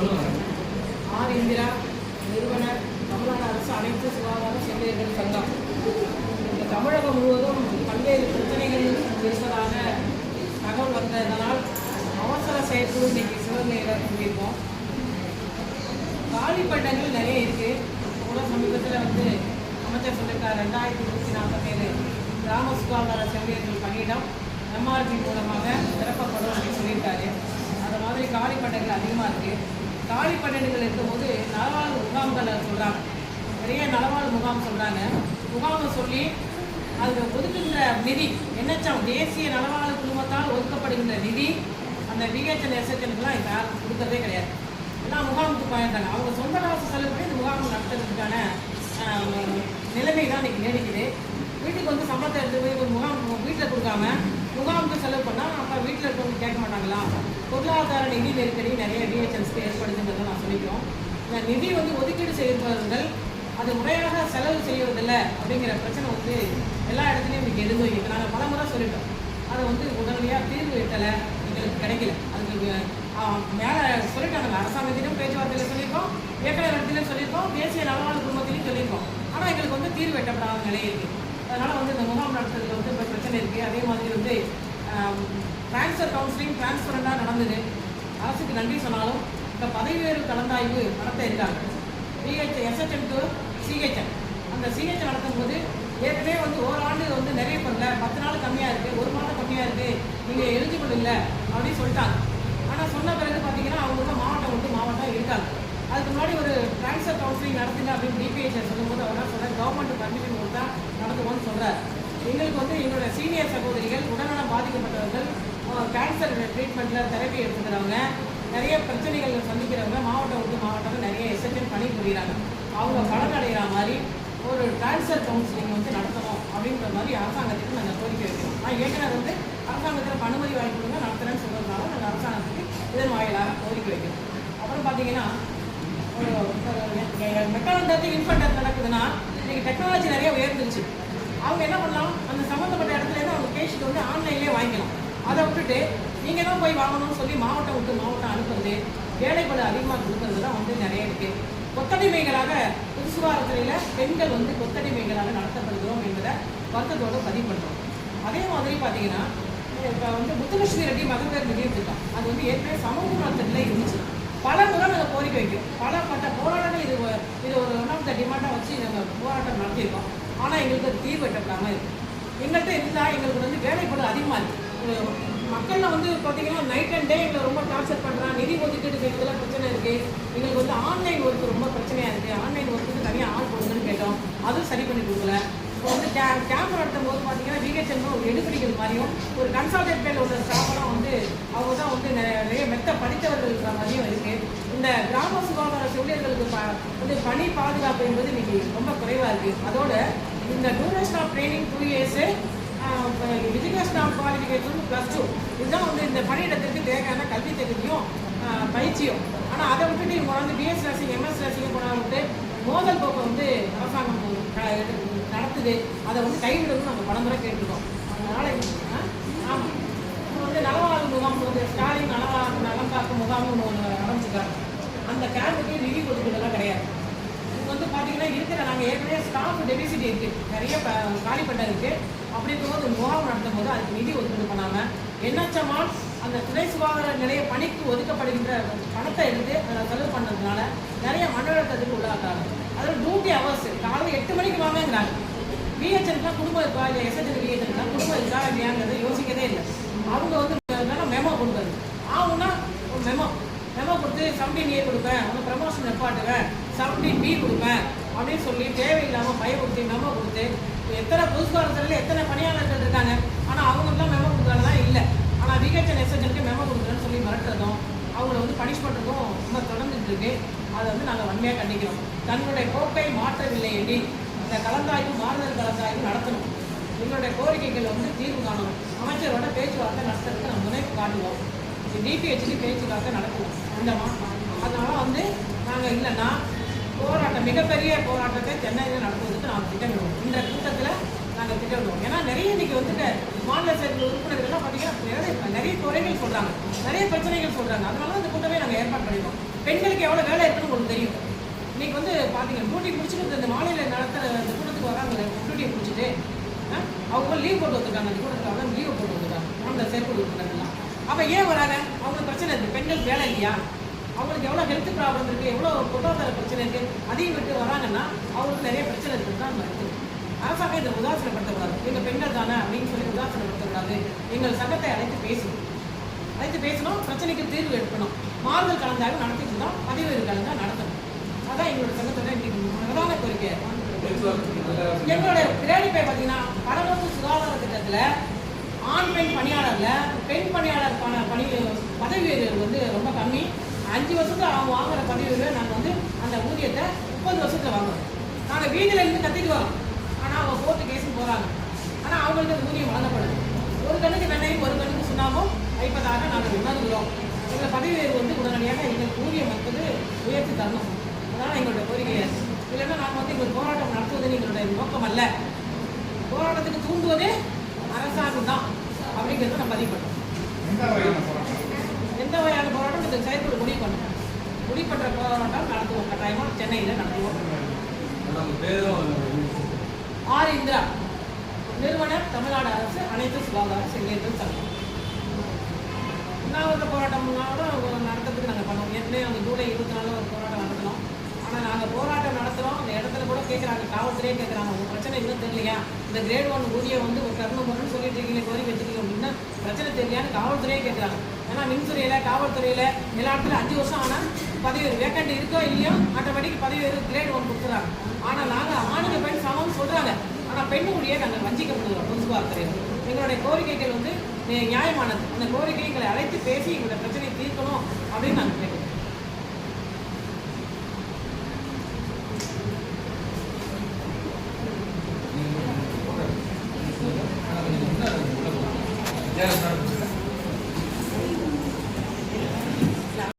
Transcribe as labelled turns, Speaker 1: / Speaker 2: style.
Speaker 1: R Indira நிறுவனர் தமிழ்நாடு அரசு அனைத்து சுகாதார செவிலியர்கள் சங்கம். இந்த தமிழகம் முழுவதும் பல்வேறு பிரச்சனைகள் இருப்பதாக தகவல் வந்ததனால் அவசர செயற்குழு இன்னைக்கு சிவகங்கையில் கூடியிருக்கோம். காலி பண்டங்கள் நிறைய இருக்குது கூட சமீபத்தில் வந்து அமைச்சர் சொல்லியிருக்கார் ரெண்டாயிரத்தி இருபத்தி நாலு பேர் கிராம சுகாதார செவிலியர்கள் பணியிடம் எம்ஆர்பி மூலமாக நிரப்பப்படும் அப்படின்னு சொல்லியிருக்காரு அந்த மாதிரி காலி பண்டங்கள் அதிகமாக இருக்கு காலி பன்னெண்டுகள் இருக்கும்போது நலவாழ்வு முகாம்களை சொல்கிறாங்க நிறைய நலவாழ்வு முகாம் சொல்கிறாங்க முகாமை சொல்லி அதில் ஒதுக்குகின்ற நிதி என்ஹெச்எம் தேசிய நலவாழ்வு குழுமத்தால் ஒதுக்கப்படுகின்ற நிதி அந்த விஹெச்என் எஸ்ஹெச்என்க்குலாம் இப்போ யாரும் கொடுக்கறதே கிடையாது. எல்லாம் முகாமுக்கு போயிருந்தாங்க அவங்க சொந்த காசு செலவு பண்ணி இந்த முகாம் நடத்துறதுக்கான நிலைமை தான் இன்னைக்கு நீடிக்குது. வீட்டுக்கு வந்து சம்பளத்தை எடுத்து போய் ஒரு முகாம் வீட்டில் கொடுக்காம முகாமுக்கு செலவு பண்ணால் அப்போ கேட்க மாட்டாங்களா? பொருளாதார நிதி நெருக்கடி நிறைய டிஹெச்என்ஸ்க்கு ஏற்படுதுன்றதை நான் சொல்லிக்கிறோம். இந்த நிதி வந்து ஒதுக்கீடு செய்யப்படுவர்கள் அது முறையாக செலவு செய்வதில்லை அப்படிங்கிற பிரச்சனை வந்து எல்லா இடத்துலையும் இன்னைக்கு எதுவும் இப்போ நாங்கள் பல முறை சொல்லிட்டோம். அதை வந்து உடனடியாக தீர்வு எட்டலை எங்களுக்கு கிடைக்கல. அதுக்கு மேலே சொல்லிட்டாங்க. அரசாங்கத்திலும் பேச்சுவார்த்தையில் சொல்லியிருக்கோம் இயக்குநர் இடத்துலையும் சொல்லியிருக்கோம் தேசிய நலவாழ்வு குடும்பத்திலையும் சொல்லியிருக்கோம். ஆனால் எங்களுக்கு வந்து தீர்வு எட்டப்படாத நிலை இருக்குது அதனால் வந்து இந்த முகாம் நடத்துறதுல வந்து இப்போ பிரச்சனை இருக்குது அதே மாதிரி வந்து ட்ரான்ஸ்ஃபர் கவுன்சிலிங் டிரான்ஸ்பரண்டாக நடந்தது. அரசுக்கு நன்றி சொன்னாலும் இந்த பதவி உயர்வு கலந்தாய்வு நடத்த இருக்காங்க பிஹெச் எஸ்ஹெச்எம் டு சிஹெச்எம் அந்த சிஹெச் நடத்தும் போது ஏற்கனவே வந்து ஓராண்டு வந்து நிறைய பண்ணல. பத்து நாள் கம்மியாக இருக்குது ஒரு மாதம் கம்மியாக இருக்குது நீங்கள் எலிஜிபிள் இல்லை அப்படின்னு சொல்லிட்டாங்க. ஆனால் சொன்ன பிறகு பார்த்தீங்கன்னா அவங்க வந்து மாவட்டம் வந்து மாவட்டம் இருக்காங்க அதுக்கு முன்னாடி ஒரு ட்ரான்ஸ்ஃபர் கவுன்சிலிங் நடத்துங்க அப்படின்னு டிபிஹெச் சொல்லும்போது அவர் சொல்கிறார் கவர்மெண்ட் பர்மிஷன் கொடுத்தா நடத்துவோம்னு சொல்கிறார் எங்களுக்கு வந்து எங்களோட சீனியர் சகோதரிகள் உடல்நலம் பாதிக்கப்பட்டவர்கள் கேன்சர் ட்ரீட்மெண்ட்டில் தெரப்பி எடுத்துக்கிறவங்க நிறைய பிரச்சனைகள் சந்திக்கிறவங்க மாவட்டம் விட்டு மாவட்டம் நிறைய எஸ்எச்என் பணி புரிகிறாங்க அவங்க கடன் அடைகிற மாதிரி ஒரு கேன்சர் கவுன்சிலிங் வந்து நடத்தணும் அப்படின்ற மாதிரி அரசாங்கத்துக்கு நாங்கள் கோரிக்கை வைக்கிறோம். நான் ஏற்கனவே வந்து அரசாங்கத்தில் அனுமதி வாங்கி கொடுங்க நடத்துகிறேன்னு சொல்கிறதுனால நாங்கள் அரசாங்கத்துக்கு இதன் வாயிலாக கோரிக்கை வைக்கிறோம். அப்புறம் பார்த்தீங்கன்னா ஒரு மெக்கானந்தத்து இன்ஃபண்டர் நடக்குதுன்னா இன்றைக்கி டெக்னாலஜி நிறைய உயர்ந்துருச்சு. அவங்க என்ன பண்ணலாம்? அந்த சம்மந்தப்பட்ட இடத்துல இருந்து அவங்க கேஷுக்கு வந்து ஆன்லைன்லேயே வாங்கிக்கலாம். அதை விட்டுட்டு நீங்கள் தான் போய் வாங்கணும்னு சொல்லி மாவட்டம் விட்டு மாவட்டம் அனுப்புறது வேலைப்படு அதிகமாக கொடுக்கறது தான் வந்து நிறைய இருக்குது கொத்தடிமைகளாக புதுசுவாரத்துறையில் பெண்கள் வந்து கொத்தடிமைகளாக நடத்தப்படுகிறோம் என்பதை வருத்தத்தோடு பதிவு பண்ணுறோம் அதே மாதிரி பார்த்தீங்கன்னா இப்போ வந்து முத்துலட்சுமி ரெட்டி மகப்பேர் நிதியம் திட்டம் அது வந்து ஏற்கனவே சமூக நலத்தில் இருந்துச்சு. பல முறை நாங்கள் கோரிக்கை வைக்கிறோம். பல பட்ட போராட்டங்கள் இது இது ஒரு ஒன் ஆஃப் த டிமாண்டாக வச்சு நாங்கள் போராட்டம் நடத்தியிருக்கோம். ஆனால் எங்களுக்கு அது தீர்வு எட்டப்படாமல் இருக்குது எங்கள்கிட்ட இருந்தால் எங்களுக்கு வந்து வேலைப்படு அதிகமாக இருக்குது மக்களில் வந்து பார்த்தீங்கன்னா நைட் அண்ட் டே எங்களை ரொம்ப டார்ச்சர் பண்ணுறான் நிதி ஒதுக்கீடு செய்யறதுல பிரச்சனை இருக்குது எங்களுக்கு வந்து ஆன்லைன் ஒர்க் ரொம்ப பிரச்சனையாக இருக்குது ஆன்லைன் ஒர்க்குக்கு தனியாக ஆள் போடுதுன்னு கேட்டோம். அதுவும் சரி பண்ணி கொடுக்கல. இப்போ வந்து கே கேமரா எடுத்தும் போது பார்த்தீங்கன்னா விஹெச்எம் ஒரு எடுப்பிடிக்கிற மாதிரியும் ஒரு கன்சல்டேட் பேர் உள்ள ஸ்டாஃபெல்லாம் வந்து அவங்க தான் வந்து நிறைய நிறைய மெத்த இருக்கிற மாதிரியும் இருக்கு. இந்த கிராம சுகாதார செவிலியர்களுக்கு ப- வந்து பணி பாதுகாப்பு என்பது இன்னைக்கு ரொம்ப குறைவாக இருக்குது அதோட இந்த duration of training two years education of qualification plus two இதுதான் வந்து இந்த பணியிடத்திற்கு தேவையான கல்வி தகுதியும் பயிற்சியும். ஆனால் அதை விட்டுட்டு இவங்க வந்து பிஎஸ் நர்சிங் எம்எஸ் நர்சிங் போனவங்க மோதல் போக்கை வந்து அரசாங்கம் க- நடத்துது. அதை வந்து கைவிடணும்னு நம்ம பலமுறை கேட்டுருக்கோம். அதனால ஆமாம் இப்போ வந்து நலவாழ்வு முகாம் வந்து ஸ்டாலின் நலவாழ்வு நலம் காக்கும் முகாம்னு ஒன்று ஆரம்பிச்சிருக்காங்க அந்த கேம்புக்கு நிதி ஒதுக்கீடுலாம் கிடையாது. வந்து பார்த்தீங்கன்னா இருக்கிற நாங்கள் ஏற்கனவே ஸ்டாஃப் டெபிசிட் இருக்குது நிறைய ப- பண்ண இருக்குது அப்படி இருக்கும்போது முகாம் நடத்தும் போது அதுக்கு நிதி ஒதுக்கீடு பண்ணாமல் என்ஹெச்எம்ஆல் அந்த துணை சுகாதார நிலைய பணிக்கு ஒதுக்கப்படுகின்ற பணத்தை எடுத்து அதை செலவு பண்ணதுனால நிறைய மன அழுத்தத்துக்கு உள்ளாகிறாங்க அதில் டியூட்டி ஹவர்ஸ் காலையில் எட்டு மணிக்கு வாங்கங்கிறாங்க பிஹெச்என்லாம் குடும்பம் இருக்கா? இல்லை எஸ்ஹெச்என் பிஹெச்என்லாம் குடும்பம் இருக்கா இல்லையாங்கிறத யோசிக்கவே இல்லை. அவங்க வந்து மெமோ கொடுக்குறது. ஆகும்னா மெமோ மெமோ கொடுத்து செவன்டீன் ஏ கொடுப்பேன். அவங்க ப்ரமோஷன் நிப்பாட்டுவேன். செவன்டீன் பி கொடுப்பேன் அப்படின்னு சொல்லி தேவையில்லாமல் பயமுறுத்தி மெமோ கொடுத்து எத்தனை புதுசுகாரத்தில் எத்தனை பணியாளர்கள் இருக்காங்க. ஆனால் அவங்களுக்குலாம் மெமோ கொடுக்குறதா இல்லை. ஆனால் விஹெச்என் எஸ்ஹெச்எனுக்கு மெமோ கொடுக்குறேன்னு சொல்லி மிரட்டுறதும் அவங்கள வந்து பனிஷ் பண்ணுறதும் ரொம்ப தொடர்ந்துட்டு இருக்கு. அதை வந்து நாங்கள் வன்மையாக கண்டிக்கிறோம். தங்களுடைய போக்கை மாற்றவில்லை எண்ணி இந்த கலந்தாய்வு மாறுதல் கலந்தாய்வு நடத்தணும். எங்களுடைய கோரிக்கைகள் வந்து தீர்வு காணணும். அமைச்சரோட பேச்சுவார்த்தை நடத்துறதுக்கு நம்ம முனைப்பு காட்டுவோம். டிபிஹெச்சுக்கு பேச்சுவார்த்தை நடத்துவோம் அந்த மா அதனால வந்து நாங்கள் இல்லைன்னா போராட்டம் மிகப்பெரிய போராட்டத்தை சென்னையில் நடத்துவதற்கு நாங்கள் திட்டமிடுவோம். இந்த கூட்டத்தில் நாங்கள் திட்டமிடுவோம். ஏன்னா நிறைய இன்னைக்கு வந்துட்டு மாநில சேர்ந்த உறுப்பினர்கள்லாம் பார்த்தீங்கன்னா நிறைய நிறைய குறைகள் சொல்கிறாங்க நிறைய பிரச்சனைகள் சொல்கிறாங்க அதனால அந்த கூட்டமே நாங்கள் ஏற்பாடு பண்ணிடுவோம் பெண்களுக்கு எவ்வளோ வேலை இருக்குன்னு உங்களுக்கு தெரியும். இன்னைக்கு வந்து பார்த்தீங்க டியூட்டி முடிச்சுட்டு இந்த மாலையில் நடத்துகிற இந்த கூட்டத்துக்கு வராங்க. டியூட்டியை முடிச்சுட்டு அவங்க லீவ் போட்டு வந்துருக்காங்க. அந்த கூட்டத்துக்கு அவங்க லீவ் போட்டு வந்துருக்காங்க. மாநில செயற்குழு உறுப்பினர்கள்லாம். அப்போ ஏன் வராங்க? அவங்க பிரச்சனை இருக்குது பெண்களுக்கு வேலை இல்லையா? அவங்களுக்கு எவ்வளோ ஹெல்த் ப்ராப்ளம் இருக்குது எவ்வளோ பொருளாதார பிரச்சனை இருக்குது அதையும் விட்டு வராங்கன்னா அவங்களுக்கு நிறைய பிரச்சனை இருக்குது தான் இருக்குது அரசாங்கம் இதை உதாசனப்படுத்தக்கூடாது. எங்கள் பெண்கள் தானே அப்படின்னு சொல்லி உதாசனப்படுத்தக்கூடாது. எங்கள் சங்கத்தை அழைத்து பேசணும் அழைத்து பேசணும் பிரச்சனைக்கு தீர்வு எடுக்கணும். மாறுதல் கலந்தாய்வு நடத்திட்டு தான் பதிவு கலந்தா நடத்தணும். அதான் எங்களோட சங்கத்தோட இன்னைக்கு பிரதான கோரிக்கை. எங்களோட பே பார்த்தீங்கன்னா பரநோக்கு சுகாதார திட்டத்தில் ஆண் பெண் பணியாளரில் பெண் பணியாளருக்கான பணி பதவி உயர்வு வந்து ரொம்ப கம்மி. அஞ்சு வருஷத்துல அவங்க வாங்குற பதிவு நாங்கள் வந்து அந்த ஊதியத்தை முப்பது வருஷத்துல வாங்குறோம். நாங்கள் வீட்டில் இருந்து கத்திக்குவோம் ஆனால் அவங்க கோர்ட்டு கேஸும் போகிறாங்க ஆனால் அவங்களுக்கு அந்த ஊதியம் வழங்கப்படுது ஒரு கண்ணுக்கு வெண்ணையும் ஒரு கண்ணுக்கு சுண்ணாமும் ஐம்பதாக நாங்கள் உணர்கிறோம். எங்கள் பதவி உயர்வு வந்து உடனடியாக எங்களுக்கு ஊதியம் என்பது உயர்த்தி தரணும். அதான் எங்களுடைய கோரிக்கை இல்லைன்னா நாங்கள் வந்து எங்களுக்கு போராட்டம் நடத்துவது எங்களுடைய நோக்கம் அல்ல. போராட்டத்துக்கு தூண்டுவதே அரசாங்கம் தான். அப்படிங்கிறத நம்ம பதிவு பண்ணுறோம்
Speaker 2: எந்த வகையான போராட்டம்?
Speaker 1: இந்த செயற்குழு முடிவு பண்ணுவோம் முடிவு பண்ணுற போராட்டம் நடத்துவோம். கட்டாயமாக சென்னையில் நடத்துவோம்.
Speaker 3: பேரும்
Speaker 1: ஆர் இந்திரா நிறுவனர் தமிழ்நாடு அரசு அனைத்து சுகாதார செவிலியர்கள் சங்கம். உண்ணாவிரத போராட்டம்னாலும் நடத்துறதுக்கு நாங்கள் பண்ணுவோம் ஏற்கனவே அவங்க ஜூலை இருபத்தி நாலு ஒரு போராட்டம் நடத்தினோம். ஆனால் நாங்கள் போராட்டம் நடத்துகிறோம் கேட்குறாங்க கேட்குறாங்க உங்கள் பிரச்சனை இன்னும் தெரியலையா? இந்த கிரேட் ஒன் ஊதியம் வந்து ஒரு தரணும் சொல்லிட்டு இருக்கீங்க கோரிக்கை வச்சுருக்கீங்க அப்படின்னா பிரச்சனை தெரியலையான்னு காவல்துறையே கேட்குறாங்க ஏன்னா மின்துறையில் காவல்துறையில் எல்லா இடத்துல அஞ்சு வருஷம் ஆனால் பதவி வேக்கண்ட் இருக்கோ இல்லையோ ஆட்டோமேட்டிக் பதவி கிரேட் ஒன் கொடுத்துறாங்க ஆனால் நாங்கள் ஆணுங்க பெண் சமம் சொல்கிறாங்க ஆனால் பெண்ணுடைய நாங்கள் வஞ்சிக்கப்படுகிறோம் பொது சுகாதாரத்துறையில். எங்களுடைய கோரிக்கைகள் வந்து நியாயமானது. அந்த கோரிக்கைகளை அழைத்து பேசி எங்களுடைய பிரச்சனையை தீர்க்கணும் அப்படின்னு நாங்கள்